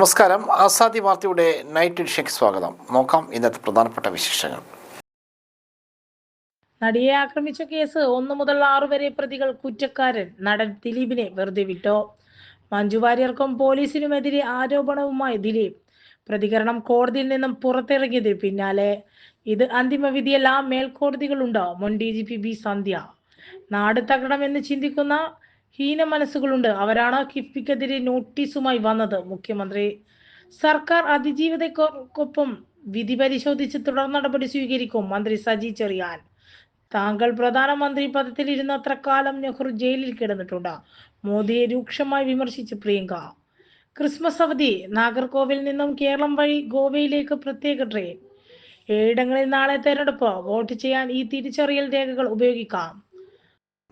നമസ്കാരം. ആസാദി വാർത്തയുടെ നൈറ്റ് എഡിഷയ്ക്ക് സ്വാഗതം. നോക്കാം ഇന്നത്തെ പ്രധാനപ്പെട്ട വിശേഷങ്ങൾ. നടിയെ ആക്രമിച്ച കേസ് ഒന്നു മുതൽ ആറു വരെ പ്രതികൾ കുറ്റക്കാരൻ. നടൻ ദിലീപിനെ വെറുതെ വിട്ടു. മഞ്ജു വാര്യർക്കും പോലീസിനുമെതിരെ ആരോപണവുമായി ദിലീപ്. പ്രതികരണം കോടതിയിൽ നിന്നും പുറത്തിറങ്ങിയതിന് പിന്നാലെ. ഇത് അന്തിമ വിധിയല്ല മേൽക്കോടതികളുണ്ട്. മുൻ D G P B Sandhya. നാട് തകരണമെന്ന് ചിന്തിക്കുന്ന ഹീന മനസ്സുകളുണ്ട്. അവരാണ് കിഫ്ബിക്കെതിരെ നോട്ടീസുമായി വന്നത്. മുഖ്യമന്ത്രി സർക്കാർ അതിജീവിതക്കൊപ്പം വിധി പരിശോധിച്ച് തുടർ നടപടി സ്വീകരിക്കും. മന്ത്രി സജി ചെറിയാൻ താങ്കൾ പ്രധാനമന്ത്രി പദത്തിൽ ഇരുന്നത്ര കാലം നെഹ്റു ജയിലിൽ കിടന്നിട്ടുണ്ട്. മോദിയെ രൂക്ഷമായി വിമർശിച്ച് പ്രിയങ്ക. ക്രിസ്മസ് അവധി നാഗർകോവിൽ നിന്നും കേരളം വഴി ഗോവയിലേക്ക് പ്രത്യേക ട്രെയിൻ. ഏഴിടങ്ങളിൽ നാളെ തെരഞ്ഞെടുപ്പ്. വോട്ട് ചെയ്യാൻ ഈ തിരിച്ചറിയൽ രേഖകൾ ഉപയോഗിക്കാം.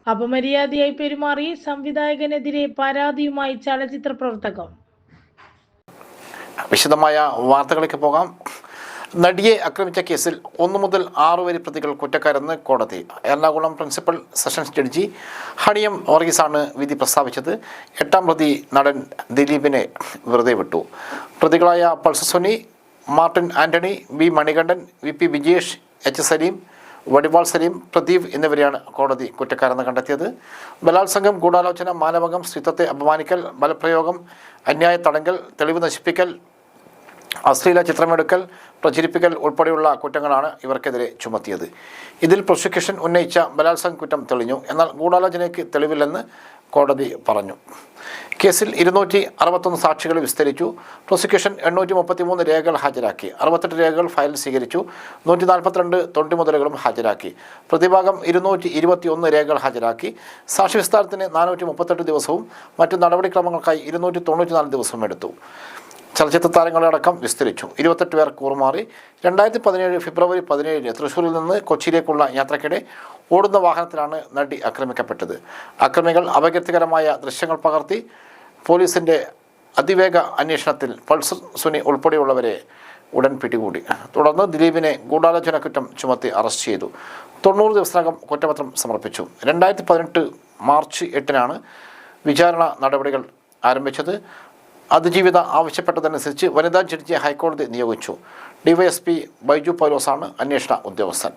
അപമര്യാദയായി പെരുമാറി സംവിധായകനെതിരെ പരാതിയുമായി ചലച്ചിത്ര പ്രവർത്തകം. വിശദമായ വാർത്തകളിലേക്ക് പോകാം. നടിയെ ആക്രമിച്ച കേസിൽ ഒന്നു മുതൽ ആറു വരെ പ്രതികൾ കുറ്റക്കാരെന്ന് കോടതി. Ernakulam principal sessions judge Honey M വർഗീസാണ് വിധി പ്രസ്താവിച്ചത്. എട്ടാം പ്രതി നടൻ ദിലീപിനെ വെറുതെ വിട്ടു. പ്രതികളായ പൾസസുനി Martin Antony B Manikandan V P Vijesh H Salim Vadival Salim Pradeep എന്നിവരെയാണ് കോടതി കുറ്റക്കാരെന്ന് കണ്ടെത്തിയത്. ബലാത്സംഗം ഗൂഢാലോചന മാനവകം സ്ത്രീത്വത്തെ അപമാനിക്കൽ ബലപ്രയോഗം അന്യായ തടങ്കൽ തെളിവ് നശിപ്പിക്കൽ അശ്ലീല ചിത്രമെടുക്കൽ പ്രചരിപ്പിക്കൽ ഉൾപ്പെടെയുള്ള കുറ്റങ്ങളാണ് ഇവർക്കെതിരെ ചുമത്തിയത്. ഇതിൽ പ്രോസിക്യൂഷൻ ഉന്നയിച്ച ബലാത്സംഗ കുറ്റം തെളിഞ്ഞു. എന്നാൽ ഗൂഢാലോചനയ്ക്ക് തെളിവില്ലെന്ന് കോടതി പറഞ്ഞു. കേസിൽ ഇരുന്നൂറ്റി അറുപത്തൊന്ന് സാക്ഷികളെ വിസ്തരിച്ചു. പ്രോസിക്യൂഷൻ എണ്ണൂറ്റി മുപ്പത്തി മൂന്ന് രേഖകൾ ഹാജരാക്കി. അറുപത്തെട്ട് രേഖകൾ ഫയൽ സ്വീകരിച്ചു. നൂറ്റി നാൽപ്പത്തിരണ്ട് തൊണ്ടിമുതലുകളും ഹാജരാക്കി. പ്രതിഭാഗം ഇരുന്നൂറ്റി ഇരുപത്തിയൊന്ന് രേഖകൾ ഹാജരാക്കി. സാക്ഷി വിസ്താരത്തിന് നാനൂറ്റി മുപ്പത്തെട്ട് ദിവസവും മറ്റ് നടപടിക്രമങ്ങൾക്കായി ഇരുന്നൂറ്റി തൊണ്ണൂറ്റിനാല് ദിവസവും എടുത്തു. ചലച്ചിത്ര താരങ്ങളടക്കം വിസ്തരിച്ചു. ഇരുപത്തെട്ട് പേർ കൂറുമാറി. രണ്ടായിരത്തി പതിനേഴ് ഫെബ്രുവരി പതിനേഴിന് തൃശ്ശൂരിൽ നിന്ന് കൊച്ചിയിലേക്കുള്ള യാത്രക്കിടെ ഓടുന്ന വാഹനത്തിലാണ് നടി ആക്രമിക്കപ്പെട്ടത്. അക്രമികൾ അപകീർത്തികരമായ ദൃശ്യങ്ങൾ പകർത്തി പോലീസിന്റെ അതിവേഗ അന്വേഷണത്തിൽ പൾസർ സുനി ഉൾപ്പെടെയുള്ളവരെ ഉടൻ പിടികൂടി. തുടർന്ന് ദിലീപിനെ ഗൂഢാലോചന കുറ്റം ചുമത്തി അറസ്റ്റ് ചെയ്തു. തൊണ്ണൂറ് ദിവസത്തിനകം കുറ്റപത്രം സമർപ്പിച്ചു. രണ്ടായിരത്തി പതിനെട്ട് മാർച്ച് എട്ടിനാണ് വിചാരണ നടപടികൾ ആരംഭിച്ചത്. അതിജീവിത ആവശ്യപ്പെട്ടതനുസരിച്ച് വനിതാ ജഡ്ജിയെ ഹൈക്കോടതി നിയോഗിച്ചു. ഡിവൈഎസ്പി ബൈജു പൗലോസാണ് അന്വേഷണ ഉദ്യോഗസ്ഥൻ.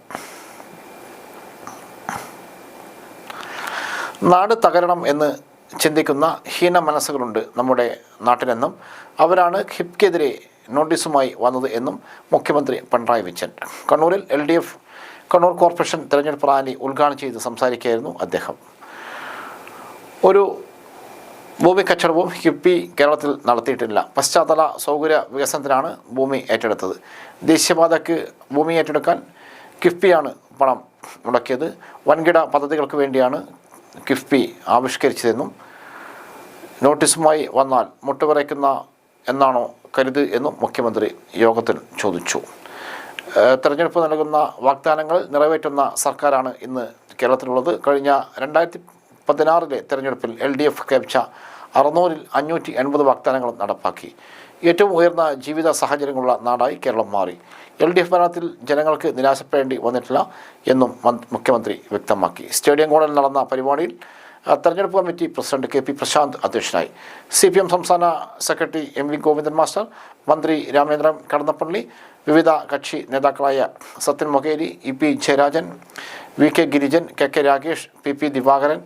നാട് തകരണം എന്ന് ചിന്തിക്കുന്ന ഹീന മനസ്സുകളുണ്ട് നമ്മുടെ നാട്ടിലെന്നും അവരാണ് ഹിപ്ക്കെതിരെ നോട്ടീസുമായി വന്നത് എന്നും മുഖ്യമന്ത്രി പിണറായി വിജയൻ. കണ്ണൂരിൽ L D F Kannur corporation തെരഞ്ഞെടുപ്പ് റാലി ഉദ്ഘാടനം ചെയ്ത് സംസാരിക്കുകയായിരുന്നു അദ്ദേഹം. ഒരു ഭൂമി കച്ചവടവും കിഫ്ബി കേരളത്തിൽ നടത്തിയിട്ടില്ല. പശ്ചാത്തല സൗകര്യ വികസനത്തിനാണ് ഭൂമി ഏറ്റെടുത്തത്. ദേശീയപാതയ്ക്ക് ഭൂമി ഏറ്റെടുക്കാൻ കിഫ്ബിയാണ് പണം മുടക്കിയത്. വൻകിട പദ്ധതികൾക്ക് വേണ്ടിയാണ് കിഫ്ബി ആവിഷ്കരിച്ചതെന്നും നോട്ടീസുമായി വന്നാൽ മുട്ടുപറയ്ക്കുന്ന എന്നാണോ കരുത് എന്നും മുഖ്യമന്ത്രി യോഗത്തിൽ ചോദിച്ചു. തെരഞ്ഞെടുപ്പ് നൽകുന്ന വാഗ്ദാനങ്ങൾ നിറവേറ്റുന്ന സർക്കാരാണ് ഇന്ന് കേരളത്തിലുള്ളത്. കഴിഞ്ഞ രണ്ടായിരത്തി പതിനാറിലെ തെരഞ്ഞെടുപ്പിൽ എൽ ഡി എഫ് കൈവച്ച അറുന്നൂറിൽ അഞ്ഞൂറ്റി എൺപത് വാഗ്ദാനങ്ങളും നടപ്പാക്കി. ഏറ്റവും ഉയർന്ന ജീവിത സാഹചര്യങ്ങളുള്ള നാടായി കേരളം മാറി. എൽ ഡി എഫ് ഭരണത്തിൽ ജനങ്ങൾക്ക് നിരാശപ്പെടേണ്ടി വന്നിട്ടില്ല എന്നും മുഖ്യമന്ത്രി വ്യക്തമാക്കി. സ്റ്റേഡിയം കോണിൽ നടന്ന പരിപാടിയിൽ തെരഞ്ഞെടുപ്പ് committee president K P Prasanth അധ്യക്ഷനായി. സി പി എം സംസ്ഥാന secretary M V Govindan master മന്ത്രി രാമേന്ദ്രൻ കടന്നപ്പള്ളി വിവിധ കക്ഷി നേതാക്കളായ Sathyan Mokeri E P Jayarajan V K Girijan K K Rakesh P P Divakaran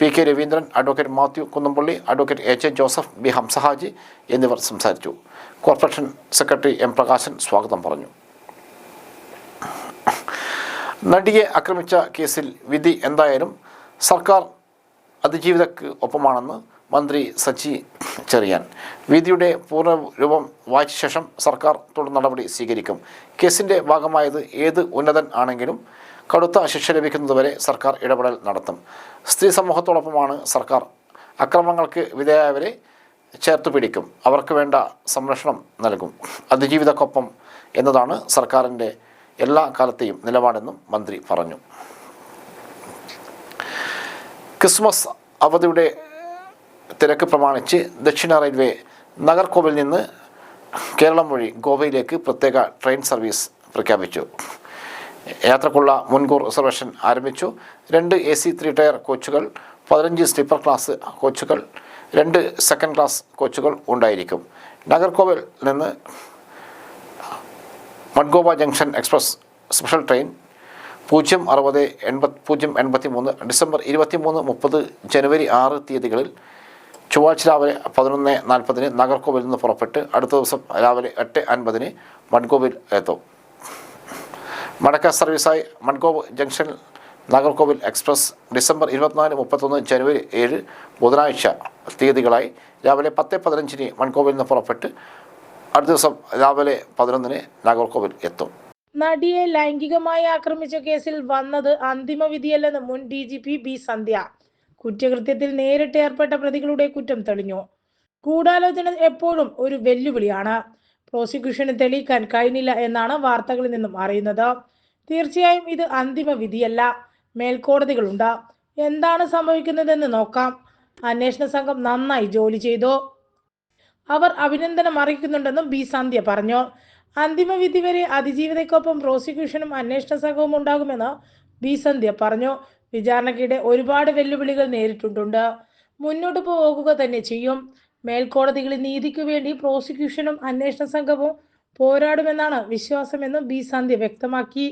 P K Raveendran advocate Mathew Kunnampally advocate H A Joseph B Hamsahaji എന്നിവർ സംസാരിച്ചു. Corporation secretary M Prakashan സ്വാഗതം പറഞ്ഞു. നടിയെ ആക്രമിച്ച കേസിൽ വിധി എന്തായാലും സർക്കാർ അതിജീവിതക്ക് ഒപ്പമാണെന്ന് മന്ത്രി സച്ചി ചെറിയാൻ. വിധിയുടെ പൂർണ രൂപം വായിച്ച ശേഷം സർക്കാർ തുടർ നടപടി സ്വീകരിക്കും. കേസിന്റെ ഭാഗമായത് ഏത് ഉന്നതൻ ആണെങ്കിലും കടുത്ത ശിക്ഷ ലഭിക്കുന്നതുവരെ സർക്കാർ ഇടപെടൽ നടത്തും. സ്ത്രീ സമൂഹത്തോടൊപ്പമാണ് സർക്കാർ അക്രമങ്ങൾക്ക് വിധേയായവരെ ചേർത്ത് പിടിക്കും. അവർക്ക് വേണ്ട സംരക്ഷണം നൽകും. അതിജീവിതക്കൊപ്പം എന്നതാണ് സർക്കാരിന്റെ എല്ലാ കാലത്തെയും നിലപാടെന്നും മന്ത്രി പറഞ്ഞു. ക്രിസ്മസ് അവധിയുടെ തിരക്ക് പ്രമാണിച്ച് ദക്ഷിണ റെയിൽവേ നഗർകോവിൽ നിന്ന് കേരളം വഴി ഗോവയിലേക്ക് പ്രത്യേക ട്രെയിൻ സർവീസ് പ്രഖ്യാപിച്ചു. യാത്രക്കുള്ള മുൻകൂർ റിസർവേഷൻ ആരംഭിച്ചു. രണ്ട് എ സി ത്രീ ടയർ കോച്ചുകൾ പതിനഞ്ച് സ്ലീപ്പർ ക്ലാസ് കോച്ചുകൾ രണ്ട് സെക്കൻഡ് ക്ലാസ് കോച്ചുകൾ ഉണ്ടായിരിക്കും. നഗർകോവിൽ നിന്ന് Madgaon junction express special train പൂജ്യം അറുപത് എൺപത് പൂജ്യം എൺപത്തി മൂന്ന് ഡിസംബർ ഇരുപത്തി മൂന്ന് മുപ്പത് ജനുവരി ആറ് തീയതികളിൽ ചൊവ്വാഴ്ച രാവിലെ പതിനൊന്ന് നാൽപ്പതിന് നാഗർകോവിൽ നിന്ന് പുറപ്പെട്ട് അടുത്ത ദിവസം രാവിലെ എട്ട് അൻപതിന് മഡ്ഗോവിൽ എത്തും. മടക്ക സർവീസായി Madgaon junction Nagercoil express December ഇരുപത്തിനാല് മുപ്പത്തൊന്ന് ജനുവരി ഏഴ് ബുധനാഴ്ച തീയതികളായി രാവിലെ പത്ത് പതിനഞ്ചിന് മൺകോവിൽ നിന്ന് പുറപ്പെട്ട് അടുത്ത ദിവസം രാവിലെ പതിനൊന്നിന് നാഗർകോവിൽ എത്തും. നടിയെ ലൈംഗികമായി ആക്രമിച്ച കേസിൽ വന്നത് അന്തിമ വിധിയല്ലെന്ന് മുൻ D G P B Sandhya. കുറ്റകൃത്യത്തിൽ നേരിട്ട് ഏർപ്പെട്ട പ്രതികളുടെ കുറ്റം തെളിഞ്ഞു. ഗൂഢാലോചന എപ്പോഴും ഒരു വെല്ലുവിളിയാണ്. പ്രോസിക്യൂഷന് തെളിയിക്കാൻ കഴിഞ്ഞില്ല എന്നാണ് വാർത്തകളിൽ നിന്നും അറിയുന്നത്. തീർച്ചയായും ഇത് അന്തിമ വിധിയല്ല. മേൽക്കോടതികളുണ്ട്. എന്താണ് സംഭവിക്കുന്നതെന്ന് നോക്കാം. അന്വേഷണ സംഘം നന്നായി ജോലി ചെയ്തു. അവർ അഭിനന്ദനം അറിയിക്കുന്നുണ്ടെന്നും ബി സന്ധ്യ പറഞ്ഞു. അന്തിമ വിധി വരെ അതിജീവിതയ്ക്കൊപ്പം പ്രോസിക്യൂഷനും അന്വേഷണ സംഘവും ഉണ്ടാകുമെന്ന് ബി സന്ധ്യ പറഞ്ഞു. വിചാരണയ്ക്കിടെ ഒരുപാട് വെല്ലുവിളികൾ നേരിട്ടിട്ടുണ്ട് മുന്നോട്ട് പോകുക തന്നെ ചെയ്യും. മേൽക്കോടതികളിൽ നീതിക്കു വേണ്ടി പ്രോസിക്യൂഷനും അന്വേഷണ സംഘവും പോരാടുമെന്നാണ് വിശ്വാസമെന്നും ബി സന്ധ്യ വ്യക്തമാക്കി.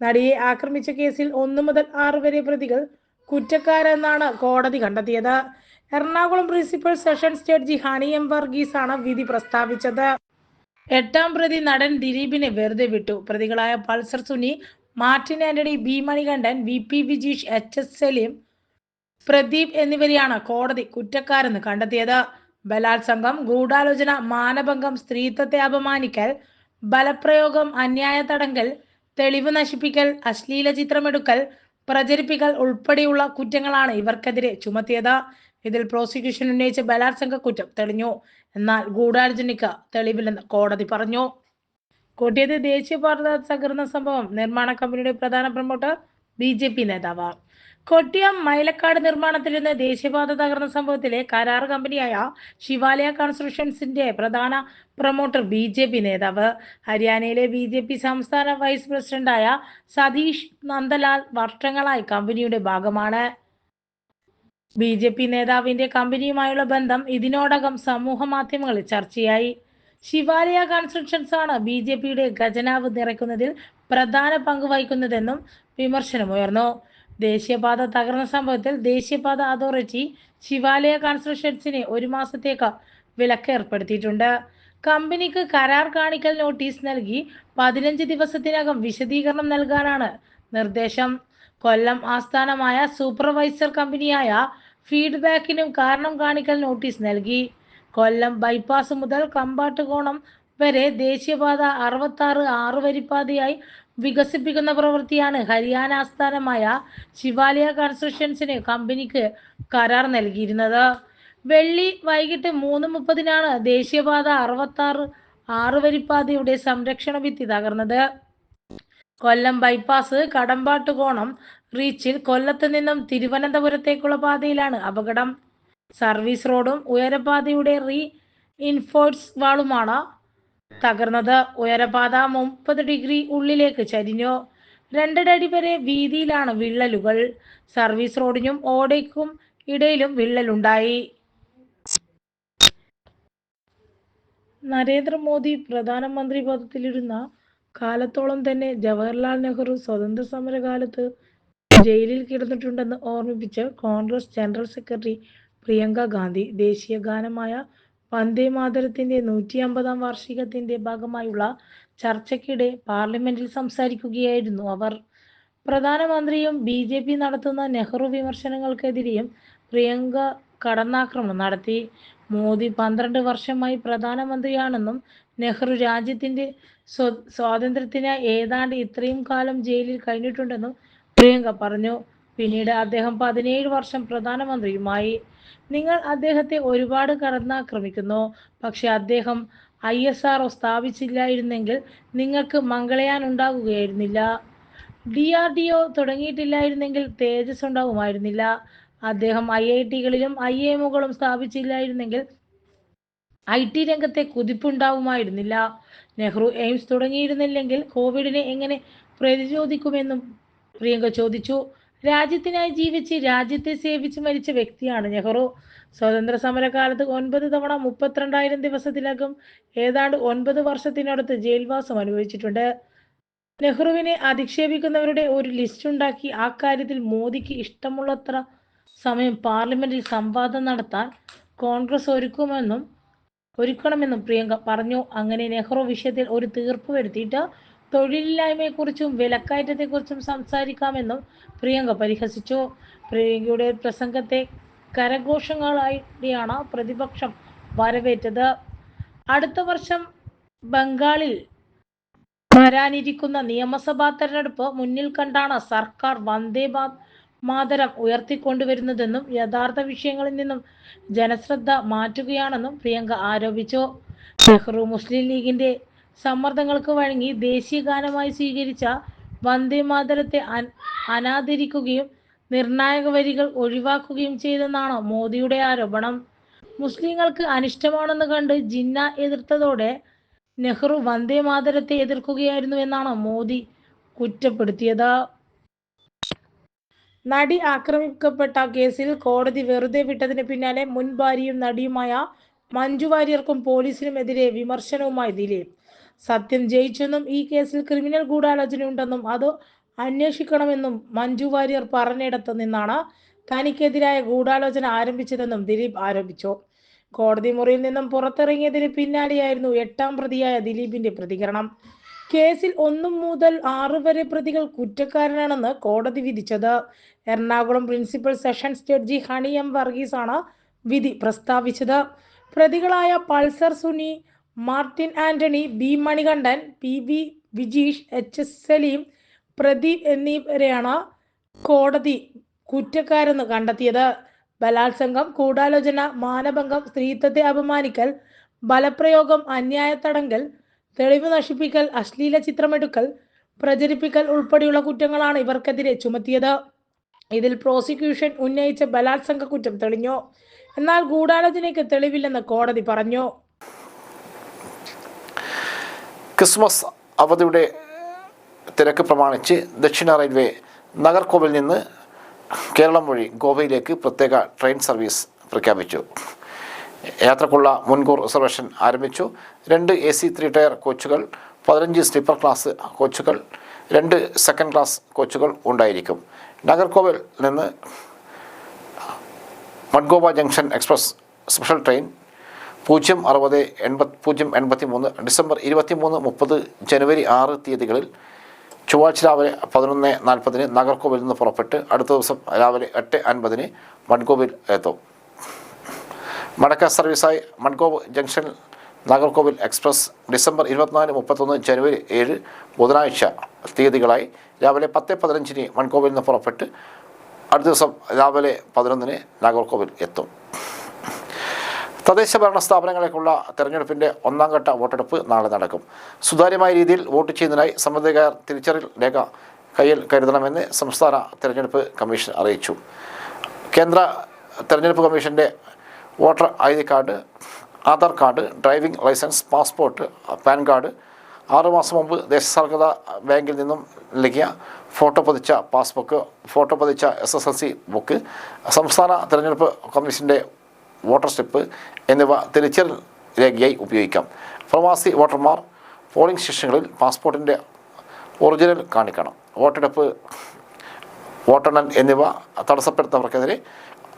നടിയെ ആക്രമിച്ച കേസിൽ ഒന്നു മുതൽ ആറ് വരെ പ്രതികൾ കുറ്റക്കാരെന്നാണ് കോടതി കണ്ടെത്തിയത്. Ernakulam principal sessions judge Honey M Varghese ആണ് വിധി പ്രസ്താവിച്ചത്. എട്ടാം പ്രതി നടൻ ദിലീപിനെ വെറുതെ വിട്ടു. പ്രതികളായ Pulsar Suni Martin Antony B Manikandan V P Vijeesh H S Salim Pradeep എന്നിവരെയാണ് കോടതി കുറ്റക്കാരെന്ന് കണ്ടെത്തിയത്. ബലാത്സംഗം ഗൂഢാലോചന മാനഭംഗം സ്ത്രീത്വത്തെ അപമാനിക്കൽ ബലപ്രയോഗം അന്യായ തടങ്കൽ തെളിവ് നശിപ്പിക്കൽ അശ്ലീല ചിത്രമെടുക്കൽ പ്രചരിപ്പിക്കൽ ഉൾപ്പെടെയുള്ള കുറ്റങ്ങളാണ് ഇവർക്കെതിരെ ചുമത്തിയത്. ഇതിൽ പ്രോസിക്യൂഷൻ ഉന്നയിച്ച ബലാത്സംഗ കുറ്റം തെളിഞ്ഞു. എന്നാൽ ഗൂഢാലോചനയ്ക്ക് തെളിവില്ലെന്ന് കോടതി പറഞ്ഞു. കോട്ടയത്ത് ദേശീയപാത തകർന്ന സംഭവം നിർമ്മാണ കമ്പനിയുടെ പ്രധാന പ്രൊമോട്ടർ ബി ജെ പി നേതാവ്. കൊട്ടിയം മൈലക്കാട് നിർമ്മാണത്തിൽ നിന്ന് ദേശീയപാത തകർന്ന സംഭവത്തിലെ കരാർ കമ്പനിയായ ശിവാലയ കൺസ്ട്രക്ഷൻസിന്റെ പ്രധാന പ്രൊമോട്ടർ ബി ജെ പി നേതാവ്. ഹരിയാനയിലെ ബി ജെ പി സംസ്ഥാന വൈസ് പ്രസിഡന്റായ സതീഷ് നന്ദലാൽ വർഷങ്ങളായി കമ്പനിയുടെ ഭാഗമാണ്. ബി ജെ പി നേതാവിന്റെ കമ്പനിയുമായുള്ള ബന്ധം ഇതിനോടകം സമൂഹ മാധ്യമങ്ങളിൽ ചർച്ചയായി. ശിവാലയ കൺസ്ട്രക്ഷൻസ് ആണ് ബി ജെ പിയുടെ ഖജനാവ് നിറയ്ക്കുന്നതിൽ പ്രധാന പങ്ക് വഹിക്കുന്നതെന്നും വിമർശനമുയർന്നു. ദേശീയപാത തകർന്ന സംഭവത്തിൽ ദേശീയപാത അതോറിറ്റി ശിവാലയ കൺസ്ട്രക്ഷൻസിന് ഒരു മാസത്തേക്ക് വിലക്ക് ഏർപ്പെടുത്തിയിട്ടുണ്ട് കമ്പനിക്ക് കരാർ കാണിക്കൽ നോട്ടീസ് നൽകി പതിനഞ്ച് ദിവസത്തിനകം വിശദീകരണം നൽകാനാണ് നിർദ്ദേശം. കൊല്ലം ആസ്ഥാനമായ സൂപ്പർവൈസർ കമ്പനിയായ ഫീഡ്ബാക്കിനും കാരണം കാണിക്കൽ നോട്ടീസ് നൽകി. കൊല്ലം ബൈപ്പാസ് മുതൽ കമ്പാട്ടുകോണം വരെ ദേശീയപാത അറുപത്തി ആറ് ആറ് വരിപ്പാതയായി വികസിപ്പിക്കുന്ന പ്രവൃത്തിയാണ് ഹരിയാന ആസ്ഥാനമായ ശിവാലയ കൺസ്ട്രക്ഷൻസിന് കമ്പനിക്ക് കരാർ നൽകിയിരുന്നത്. വെള്ളി വൈകിട്ട് മൂന്ന് മുപ്പതിനാണ് ദേശീയപാത അറുപത്തി ആറ് ആറ് വരിപ്പാതയുടെ സംരക്ഷണ ഭിത്തി തകർന്നത്. കൊല്ലം ബൈപ്പാസ് കടമ്പാട്ട് കോണം റീച്ചിൽ കൊല്ലത്ത് നിന്നും തിരുവനന്തപുരത്തേക്കുള്ള പാതയിലാണ് അപകടം. സർവീസ് റോഡും ഉയരപാതയുടെ റീ ഇൻഫോഴ്സ് വാളുമാണ് തകർന്നത്. ഉയരപാത മുപ്പത് ഡിഗ്രി ഉള്ളിലേക്ക് ചരിഞ്ഞു. രണ്ടരടി വരെ വീതിയിലാണ് വിള്ളലുകൾ. സർവീസ് റോഡിനും ഓടയ്ക്കും ഇടയിലും വിള്ളലുണ്ടായി. നരേന്ദ്രമോദി പ്രധാനമന്ത്രി പദത്തിലിരുന്ന കാലത്തോളം തന്നെ ജവഹർലാൽ നെഹ്റു സ്വതന്ത്ര സമരകാലത്ത് ജയിലിൽ കിടന്നിട്ടുണ്ടെന്ന് ഓർമ്മിപ്പിച്ച Congress general secretary Priyanka Gandhi ദേശീയ ഗാനമായ വന്ദേ മാതരത്തിന്റെ നൂറ്റി അമ്പതാം വാർഷികത്തിന്റെ ഭാഗമായുള്ള ചർച്ചയ്ക്കിടെ പാർലമെന്റിൽ സംസാരിക്കുകയായിരുന്നു അവർ. പ്രധാനമന്ത്രിയും ബി ജെ പി നടത്തുന്ന നെഹ്റു വിമർശനങ്ങൾക്കെതിരെയും പ്രിയങ്ക കടന്നാക്രമണം നടത്തി. മോദി പന്ത്രണ്ട് വർഷമായി പ്രധാനമന്ത്രിയാണെന്നും നെഹ്റു രാജ്യത്തിന്റെ സ്വ- സ്വാതന്ത്ര്യത്തിനായി ഏതാണ്ട് ഇത്രയും കാലം ജയിലിൽ കഴിഞ്ഞിട്ടുണ്ടെന്നും പ്രിയങ്ക പറഞ്ഞു. പിന്നീട് അദ്ദേഹം പതിനേഴ് വർഷം പ്രധാനമന്ത്രിയുമായി. നിങ്ങൾ അദ്ദേഹത്തെ ഒരുപാട് കടന്നാക്രമിക്കുന്നു. പക്ഷെ അദ്ദേഹം ഐ എസ് ആർ സ്ഥാപിച്ചില്ലായിരുന്നെങ്കിൽ നിങ്ങൾക്ക് മംഗളയാൻ ഉണ്ടാകുകയായിരുന്നില്ല. ഡി ആർ ഡി ഒ തുടങ്ങിയിട്ടില്ലായിരുന്നെങ്കിൽ തേജസ് ഉണ്ടാകുമായിരുന്നില്ല. അദ്ദേഹം ഐ ഐ ടികളിലും ഐ എമ്മുകളും സ്ഥാപിച്ചില്ലായിരുന്നെങ്കിൽ ഐ ടി രംഗത്തെ കുതിപ്പുണ്ടാവുമായിരുന്നില്ല. നെഹ്റു എയിംസ് തുടങ്ങിയിരുന്നില്ലെങ്കിൽ കോവിഡിനെ എങ്ങനെ പ്രതിരോധിക്കുമെന്നും പ്രിയങ്ക ചോദിച്ചു. രാജ്യത്തിനായി ജീവിച്ച് രാജ്യത്തെ സേവിച്ച് മരിച്ച വ്യക്തിയാണ് നെഹ്റു. സ്വതന്ത്ര സമരകാലത്ത് ഒൻപത് തവണ മുപ്പത്തിരണ്ടായിരം ദിവസത്തിലകം ഏതാണ്ട് ഒൻപത് വർഷത്തിനടുത്ത് ജയിൽവാസം അനുഭവിച്ചിട്ടുണ്ട്. നെഹ്റുവിനെ അധിക്ഷേപിക്കുന്നവരുടെ ഒരു ലിസ്റ്റ് ഉണ്ടാക്കി ആ കാര്യത്തിൽ മോദിക്ക് ഇഷ്ടമുള്ളത്ര സമയം പാർലമെന്റിൽ സംവാദം നടത്താൻ കോൺഗ്രസ് ഒരുക്കുമെന്നും ഒരുക്കണമെന്നും പ്രിയങ്ക പറഞ്ഞു. അങ്ങനെ നെഹ്റു വിഷയത്തിൽ ഒരു തീർപ്പ് വരുത്തിയിട്ട് തൊഴിലില്ലായ്മയെക്കുറിച്ചും വിലക്കയറ്റത്തെക്കുറിച്ചും സംസാരിക്കാമെന്നും പ്രിയങ്ക പരിഹസിച്ചു. പ്രിയങ്കയുടെ പ്രസംഗത്തെ കരഘോഷങ്ങളായിട്ടാണ് പ്രതിപക്ഷം വരവേറ്റത്. അടുത്ത വർഷം ബംഗാളിൽ വരാനിരിക്കുന്ന നിയമസഭാ തെരഞ്ഞെടുപ്പ് മുന്നിൽ കണ്ടാണ് സർക്കാർ വന്ദേ മാതരം ഉയർത്തിക്കൊണ്ടുവരുന്നതെന്നും യഥാർത്ഥ വിഷയങ്ങളിൽ നിന്നും ജനശ്രദ്ധ മാറ്റുകയാണെന്നും പ്രിയങ്ക ആരോപിച്ചു. നെഹ്റു മുസ്ലിം ലീഗിന്റെ സമ്മർദ്ദങ്ങൾക്ക് വഴങ്ങി ദേശീയ ഗാനമായി സ്വീകരിച്ച വന്ദേ മാതരത്തെ അനാദരിക്കുകയും നിർണായക വരികൾ ഒഴിവാക്കുകയും ചെയ്തെന്നാണ് മോദിയുടെ ആരോപണം. മുസ്ലിങ്ങൾക്ക് അനിഷ്ടമാണെന്ന് കണ്ട് ജിന്ന എതിർത്തതോടെ നെഹ്റു വന്ദേ മാതരത്തെ എതിർക്കുകയായിരുന്നു എന്നാണ് മോദി കുറ്റപ്പെടുത്തിയത്. നടി ആക്രമിക്കപ്പെട്ട കേസിൽ കോടതി വെറുതെ വിട്ടതിന് പിന്നാലെ മുൻ ഭാര്യയും നടിയുമായ മഞ്ജു വാര്യർക്കും പോലീസിനുമെതിരെ വിമർശനവുമായി ദിലീപ്. സത്യം ജയിച്ചെന്നും ഈ കേസിൽ ക്രിമിനൽ ഗൂഢാലോചന ഉണ്ടെന്നും അത് അന്വേഷിക്കണമെന്നും മഞ്ജു വാര്യർ പറഞ്ഞിടത്ത് നിന്നാണ് തനിക്കെതിരായ ഗൂഢാലോചന ആരംഭിച്ചതെന്നും ദിലീപ് ആരോപിച്ചു. കോടതി മുറിയിൽ നിന്നും പുറത്തിറങ്ങിയതിന് പിന്നാലെയായിരുന്നു എട്ടാം പ്രതിയായ ദിലീപിന്റെ പ്രതികരണം. കേസിൽ ഒന്നു മുതൽ ആറ് വരെ പ്രതികൾ കുറ്റക്കാരനാണെന്ന് കോടതി വിധിച്ചത്. Ernakulam principal sessions judge Honey M വർഗീസാണ് വിധി പ്രസ്താവിച്ചത്. പ്രതികളായ Pulsar Suni Martin Antony B Manikandan P V Vijeesh H S Salim Pradeep എന്നിവരെയാണ് കോടതി കുറ്റക്കാരെന്ന് കണ്ടെത്തിയത്. ബലാത്സംഗം ഗൂഢാലോചന മാനഭംഗം സ്ത്രീത്വത്തെ അപമാനിക്കൽ ബലപ്രയോഗം അന്യായ തടങ്കൽ തെളിവ് നശിപ്പിക്കൽ അശ്ലീല ചിത്രമെടുക്കൽ പ്രചരിപ്പിക്കൽ ഉൾപ്പെടെയുള്ള കുറ്റങ്ങളാണ് ഇവർക്കെതിരെ ചുമത്തിയത്. ഇതിൽ പ്രോസിക്യൂഷൻ ഉന്നയിച്ച ബലാത്സംഗ കുറ്റം തെളിഞ്ഞു. എന്നാൽ ഗൂഢാലോചനയ്ക്ക് തെളിവില്ലെന്ന് കോടതി പറഞ്ഞു. ക്രിസ്മസ് അവധിയുടെ തിരക്ക് പ്രമാണിച്ച് ദക്ഷിണ റെയിൽവേ നഗർകോവിൽ നിന്ന് കേരളം വഴി ഗോവയിലേക്ക് പ്രത്യേക ട്രെയിൻ സർവീസ് പ്രഖ്യാപിച്ചു. യാത്രക്കുള്ള മുൻകൂർ റിസർവേഷൻ ആരംഭിച്ചു. രണ്ട് എ സി ത്രീ ടയർ കോച്ചുകൾ പതിനഞ്ച് സ്ലീപ്പർ ക്ലാസ് കോച്ചുകൾ രണ്ട് സെക്കൻഡ് ക്ലാസ് കോച്ചുകൾ ഉണ്ടായിരിക്കും. നഗർകോവിൽ നിന്ന് Madgaon junction express special train പൂജ്യം അറുപത് എൺപത് പൂജ്യം എൺപത്തി മൂന്ന് ഡിസംബർ ഇരുപത്തി മൂന്ന് മുപ്പത് ജനുവരി ആറ് തീയതികളിൽ ചൊവ്വാഴ്ച രാവിലെ പതിനൊന്ന് നാൽപ്പതിന് നഗർകോവിൽ നിന്ന് പുറപ്പെട്ട് അടുത്ത ദിവസം രാവിലെ എട്ട് അൻപതിന് മഡ്ഗോവിൽ എത്തും. മടക്ക സർവീസായി Madgaon junction Nagercoil express December ഇരുപത്തിനാല് മുപ്പത്തൊന്ന് ജനുവരി ഏഴ് ബുധനാഴ്ച തീയതികളായി. രാവിലെ പത്ത് പതിനഞ്ചിന് മൺകോവിൽ നിന്ന് പുറപ്പെട്ട് അടുത്ത ദിവസം രാവിലെ പതിനൊന്നിന് നാഗർകോവിൽ എത്തും. തദ്ദേശ ഭരണ സ്ഥാപനങ്ങളേക്കുള്ള തെരഞ്ഞെടുപ്പിന്റെ ഒന്നാം ഘട്ട വോട്ടെടുപ്പ് നാളെ നടക്കും. സുതാര്യമായ രീതിയിൽ വോട്ട് ചെയ്യുന്നതിനായി സമ്മതിക്കാർ തിരിച്ചറിയൽ രേഖ കയ്യിൽ കരുതണമെന്ന് സംസ്ഥാന തെരഞ്ഞെടുപ്പ് കമ്മീഷൻ അറിയിച്ചു. കേന്ദ്ര തെരഞ്ഞെടുപ്പ് കമ്മീഷന്റെ voter I D card Aadhaar card driving licence passport PAN card. ആറുമാസം മുമ്പ് ദേശസാൽകൃത ബാങ്കിൽ നിന്നും ലഭിക്കുക ഫോട്ടോ പതിച്ച പാസ്ബുക്ക് ഫോട്ടോ പതിച്ച S S L C book സംസ്ഥാന തെരഞ്ഞെടുപ്പ് കമ്മീഷന്റെ വോട്ടർ സ്ലിപ്പ് എന്നിവ തിരിച്ചൽ രേഖയായി ഉപയോഗിക്കാം. പ്രവാസി വോട്ടർമാർ പോളിംഗ് സ്റ്റേഷനുകളിൽ പാസ്പോർട്ടിന്റെ ഒറിജിനൽ കാണിക്കണം. വോട്ടെടുപ്പ് വോട്ടെണ്ണൽ എന്നിവ തടസ്സപ്പെടുത്തുന്നവർക്കെതിരെ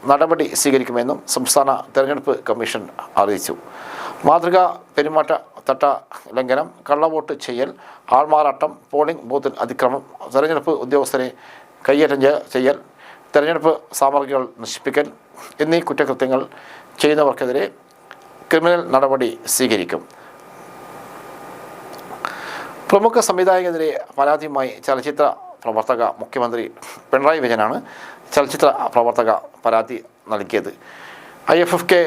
നടപടി സ്വീകരിക്കുമെന്നും സംസ്ഥാന തെരഞ്ഞെടുപ്പ് കമ്മീഷൻ അറിയിച്ചു. മാതൃകാ പെരുമാറ്റ തട്ട ലംഘനം കള്ളവോട്ട് ചെയ്യൽ ആൾമാറാട്ടം പോളിംഗ് ബൂത്തിൽ അതിക്രമം തെരഞ്ഞെടുപ്പ് ഉദ്യോഗസ്ഥരെ കയ്യേറ്റം ചെയ്യൽ തെരഞ്ഞെടുപ്പ് സാമഗ്രികൾ നശിപ്പിക്കൽ എന്നീ കുറ്റകൃത്യങ്ങൾ ചെയ്യുന്നവർക്കെതിരെ ക്രിമിനൽ നടപടി സ്വീകരിക്കും. പ്രമുഖ സംവിധായകനെതിരെ പരാതിയുമായി ചലച്ചിത്ര പ്രവർത്തക മുഖ്യമന്ത്രി പിണറായി വിജയനാണ് ചലച്ചിത്ര പ്രവർത്തക പരാതി നൽകിയത്. I F F K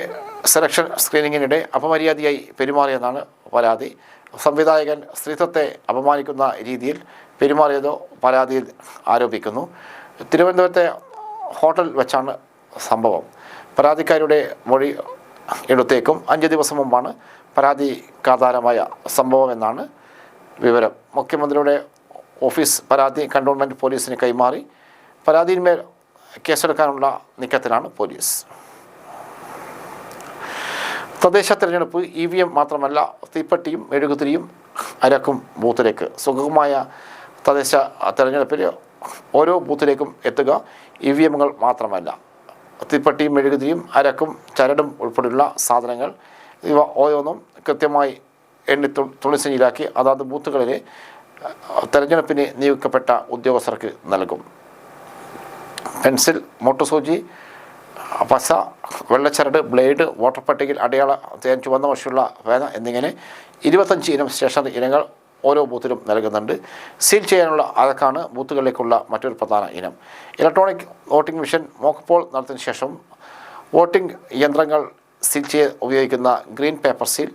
selection സ്ക്രീനിങ്ങിനിടെ അപമര്യാദയായി പെരുമാറിയെന്നാണ് പരാതി. സംവിധായകൻ സ്ത്രീത്വത്തെ അപമാനിക്കുന്ന രീതിയിൽ പെരുമാറിയതോ പരാതിയിൽ ആരോപിക്കുന്നു. തിരുവനന്തപുരത്തെ ഹോട്ടൽ വെച്ചാണ് സംഭവം. പരാതിക്കാരുടെ മൊഴി എടുത്തേക്കും. അഞ്ച് ദിവസം മുമ്പാണ് പരാതിക്കാധാരമായ സംഭവമെന്നാണ് വിവരം. മുഖ്യമന്ത്രിയുടെ ഓഫീസ് പരാതി കണ്ടോൺമെന്റ് പോലീസിന് കൈമാറി. പരാതിയിന്മേൽ കേസെടുക്കാനുള്ള നീക്കത്തിലാണ് പോലീസ്. തദ്ദേശ തെരഞ്ഞെടുപ്പ് ഇ വി എം മാത്രമല്ല തീപ്പെട്ടിയും മെഴുകുതിരിയും അരക്കും ബൂത്തിലേക്ക്. സുഗമമായ തദ്ദേശ തെരഞ്ഞെടുപ്പിൽ ഓരോ ബൂത്തിലേക്കും എത്തുക ഇ വി എമ്മുകൾ മാത്രമല്ല. തീപ്പെട്ടിയും മെഴുകുതിരിയും അരക്കും ചരടും ഉൾപ്പെടെയുള്ള സാധനങ്ങൾ ഇവ ഓരോന്നും കൃത്യമായി എണ്ണി തുണിസഞ്ചിയിലാക്കി അതാത് ബൂത്തുകളിലെ തെരഞ്ഞെടുപ്പിന് നിയോഗിക്കപ്പെട്ട ഉദ്യോഗസ്ഥർക്ക് നൽകും. പെൻസിൽ മോട്ടുസൂചി പശ വെള്ളച്ചരട് ബ്ലേഡ് വോട്ടർ പട്ടികയിൽ അടയാള തേൻ ചുവന്ന വശമുള്ള പേന എന്നിങ്ങനെ ഇരുപത്തഞ്ച് ഇനം സ്റ്റേഷനറി ഇനങ്ങൾ ഓരോ ബൂത്തിലും നൽകുന്നുണ്ട്. സീൽ ചെയ്യാനുള്ള അതൊക്കെയാണ് ബൂത്തുകളിലേക്കുള്ള മറ്റൊരു പ്രധാന ഇനം. ഇലക്ട്രോണിക് വോട്ടിംഗ് മെഷീൻ മോക്കപ്പോൾ നടത്തിയ ശേഷം വോട്ടിംഗ് യന്ത്രങ്ങൾ സീൽ ചെയ്ത് ഉപയോഗിക്കുന്ന green paper seal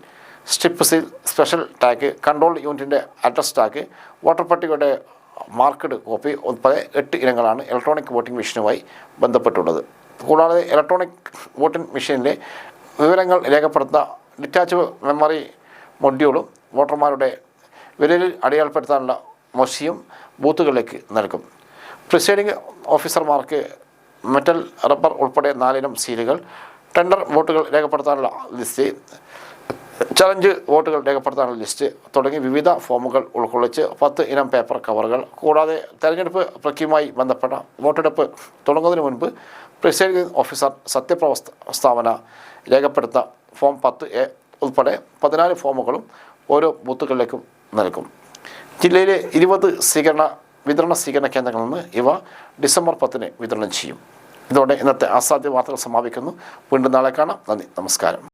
strip seal special tag control യൂണിറ്റിന്റെ അഡ്രസ് ടാഗ് വോട്ടർ പട്ടികയുടെ മാർക്കഡ് കോപ്പി ഉൾപ്പെടെ എട്ട് ഇനങ്ങളാണ് ഇലക്ട്രോണിക് വോട്ടിംഗ് മെഷീനുമായി ബന്ധപ്പെട്ടുള്ളത്. കൂടാതെ ഇലക്ട്രോണിക് വോട്ടിംഗ് മെഷീനിലെ വിവരങ്ങൾ രേഖപ്പെടുത്തുന്ന ഡിറ്റാച്ച് മെമ്മറി മൊഡ്യൂളും വോട്ടർമാരുടെ വിരലിൽ അടയാളപ്പെടുത്താനുള്ള മൊസിയും ബൂത്തുകളിലേക്ക് നൽകും. പ്രിസൈഡിംഗ് ഓഫീസർമാർക്ക് മെറ്റൽ റബ്ബർ ഉൾപ്പെടെ നാലിനം സീലുകൾ ടെൻഡർ വോട്ടുകൾ രേഖപ്പെടുത്താനുള്ള ലിസ്റ്റ് ചലഞ്ച് വോട്ടുകൾ രേഖപ്പെടുത്താനുള്ള ലിസ്റ്റ് തുടങ്ങി വിവിധ ഫോമുകൾ ഉൾക്കൊള്ളിച്ച് പത്ത് ഇനം പേപ്പർ കവറുകൾ. കൂടാതെ തെരഞ്ഞെടുപ്പ് പ്രക്രിയയുമായി ബന്ധപ്പെട്ട വോട്ടെടുപ്പ് തുടങ്ങുന്നതിന് മുൻപ് പ്രിസൈഡിംഗ് ഓഫീസർ സത്യപ്രവസ്ഥ സ്ഥാപന രേഖപ്പെടുത്ത ഫോം പത്ത് എ ഉൾപ്പെടെ പതിനാല് ഫോമുകളും ഓരോ ബൂത്തുകളിലേക്കും നൽകും. ജില്ലയിലെ ഇരുപത് സ്വീകരണ വിതരണ സ്വീകരണ കേന്ദ്രങ്ങളിൽ നിന്ന് ഇവ ഡിസംബർ പത്തിന് വിതരണം ചെയ്യും. ഇതോടെ ഇന്നത്തെ അസാധ്യ വാർത്തകൾ സമാപിക്കുന്നു. വീണ്ടും നാളെ കാണാം. നന്ദി. നമസ്കാരം.